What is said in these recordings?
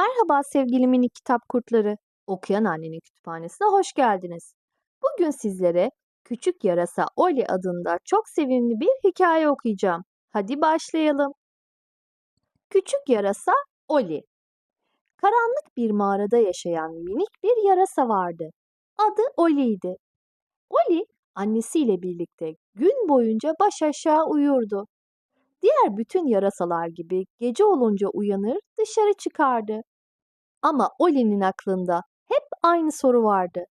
Merhaba sevgili minik kitap kurtları. Okuyan Annenin Kütüphanesi'ne hoş geldiniz. Bugün sizlere Küçük Yarasa Oli adında çok sevimli bir hikaye okuyacağım. Hadi başlayalım. Küçük Yarasa Oli Karanlık bir mağarada yaşayan minik bir yarasa vardı. Adı Oli'ydi. Oli annesiyle birlikte gün boyunca baş aşağı uyurdu. Diğer bütün yarasalar gibi gece olunca uyanır, dışarı çıkardı. Ama Oli'nin aklında hep aynı soru vardı.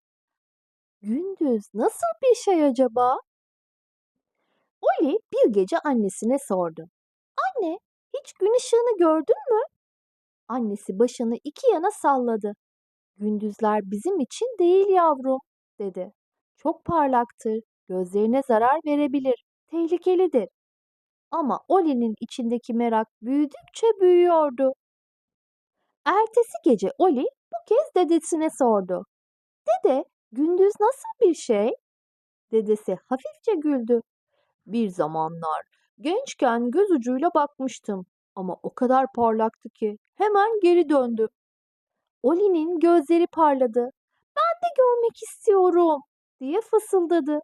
Gündüz nasıl bir şey acaba? Oli bir gece annesine sordu. Anne, hiç gün ışığını gördün mü? Annesi başını iki yana salladı. Gündüzler bizim için değil yavrum, dedi. Çok parlaktır, gözlerine zarar verebilir, tehlikelidir. Ama Oli'nin içindeki merak büyüdükçe büyüyordu. Ertesi gece Oli bu kez dedesine sordu. Dede, gündüz nasıl bir şey? Dedesi hafifçe güldü. Bir zamanlar gençken göz ucuyla bakmıştım ama o kadar parlaktı ki hemen geri döndü. Oli'nin gözleri parladı. Ben de görmek istiyorum diye fısıldadı.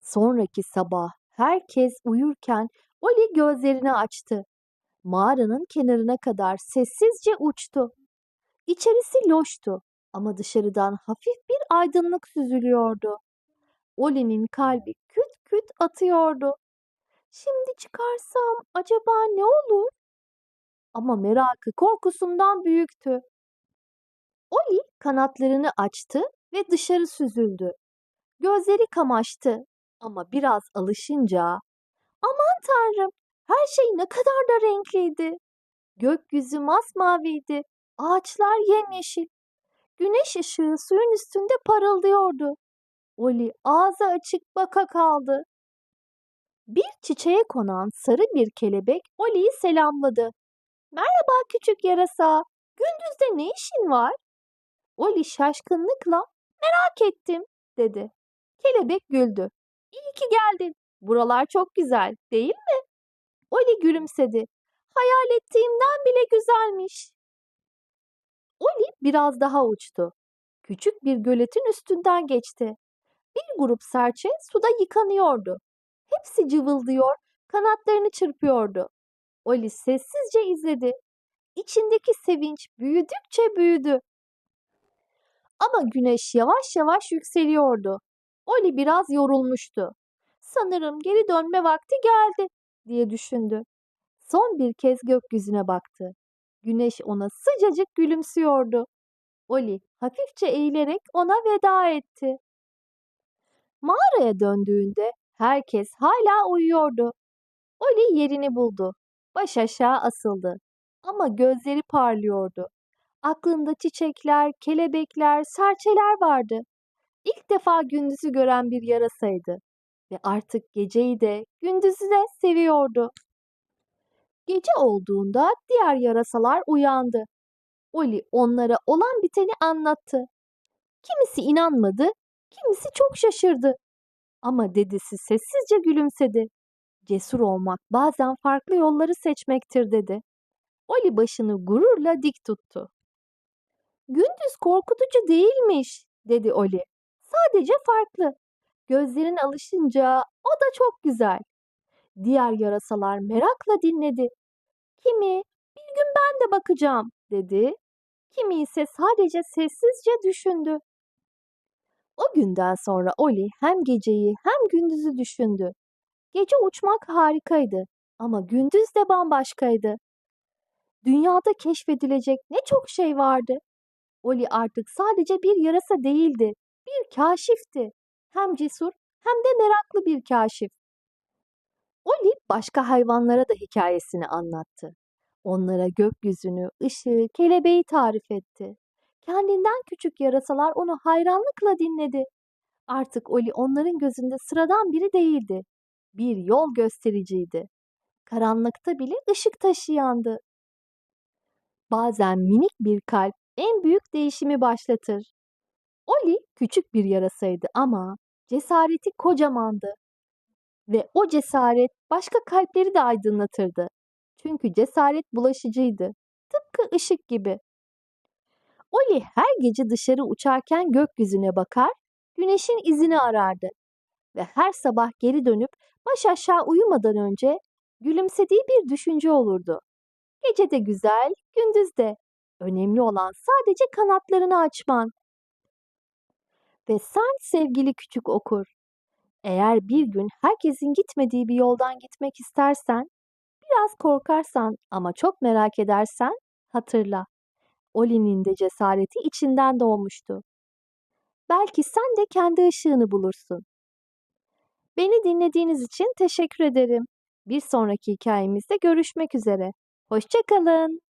Sonraki sabah herkes uyurken Oli gözlerini açtı. Mağaranın kenarına kadar sessizce uçtu. İçerisi loştu ama dışarıdan hafif bir aydınlık süzülüyordu. Oli'nin kalbi küt küt atıyordu. Şimdi çıkarsam acaba ne olur? Ama merakı korkusundan büyüktü. Oli kanatlarını açtı ve dışarı süzüldü. Gözleri kamaştı ama biraz alışınca aman tanrım her şey ne kadar da renkliydi. Gökyüzü masmaviydi, ağaçlar yemyeşil. Güneş ışığı suyun üstünde parıldıyordu. Oli ağzı açık baka kaldı. Bir çiçeğe konan sarı bir kelebek Oli'yi selamladı. Merhaba küçük yarasa, gündüzde ne işin var? Oli şaşkınlıkla merak ettim dedi. Kelebek güldü. İyi ki geldin. Buralar çok güzel, değil mi? Oli gülümsedi. Hayal ettiğimden bile güzelmiş. Oli biraz daha uçtu. Küçük bir göletin üstünden geçti. Bir grup serçe suda yıkanıyordu. Hepsi cıvıldıyor, kanatlarını çırpıyordu. Oli sessizce izledi. İçindeki sevinç büyüdükçe büyüdü. Ama güneş yavaş yavaş yükseliyordu. Oli biraz yorulmuştu. Sanırım geri dönme vakti geldi diye düşündü. Son bir kez gökyüzüne baktı. Güneş ona sıcacık gülümsüyordu. Oli hafifçe eğilerek ona veda etti. Mağaraya döndüğünde herkes hala uyuyordu. Oli yerini buldu. Baş aşağı asıldı. Ama gözleri parlıyordu. Aklında çiçekler, kelebekler, serçeler vardı. İlk defa gündüzü gören bir yarasaydı ve artık geceyi de gündüzü de seviyordu. Gece olduğunda diğer yarasalar uyandı. Oli onlara olan biteni anlattı. Kimisi inanmadı, kimisi çok şaşırdı. Ama dedesi sessizce gülümsedi. Cesur olmak bazen farklı yolları seçmektir dedi. Oli başını gururla dik tuttu. Gündüz korkutucu değilmiş, dedi Oli. Sadece farklı. Gözlerin alışınca o da çok güzel. Diğer yarasalar merakla dinledi. Kimi bir gün ben de bakacağım dedi. Kimi ise sadece sessizce düşündü. O günden sonra Oli hem geceyi hem gündüzü düşündü. Gece uçmak harikaydı ama gündüz de bambaşkaydı. Dünyada keşfedilecek ne çok şey vardı. Oli artık sadece bir yarasa değildi, bir kaşifti. Hem cesur hem de meraklı bir kaşif. Oli başka hayvanlara da hikayesini anlattı. Onlara gökyüzünü, ışığı, kelebeği tarif etti. Kendinden küçük yarasalar onu hayranlıkla dinledi. Artık Oli onların gözünde sıradan biri değildi. Bir yol göstericiydi. Karanlıkta bile ışık taşıyandı. Bazen minik bir kalp en büyük değişimi başlatır. Oli küçük bir yarasaydı ama cesareti kocamandı. Ve o cesaret başka kalpleri de aydınlatırdı. Çünkü cesaret bulaşıcıydı. tıpkı ışık gibi. Oli her gece dışarı uçarken gökyüzüne bakar, güneşin izini arardı ve her sabah geri dönüp baş aşağı uyumadan önce gülümsediği bir düşünce olurdu. Gece de güzel, gündüz de. Önemli olan sadece kanatlarını açman. Ve sen sevgili küçük okur, eğer bir gün herkesin gitmediği bir yoldan gitmek istersen, biraz korkarsan ama çok merak edersen hatırla. Oli'nin de cesareti içinden doğmuştu. Belki sen de kendi ışığını bulursun. Beni dinlediğiniz için teşekkür ederim. Bir sonraki hikayemizde görüşmek üzere. Hoşçakalın.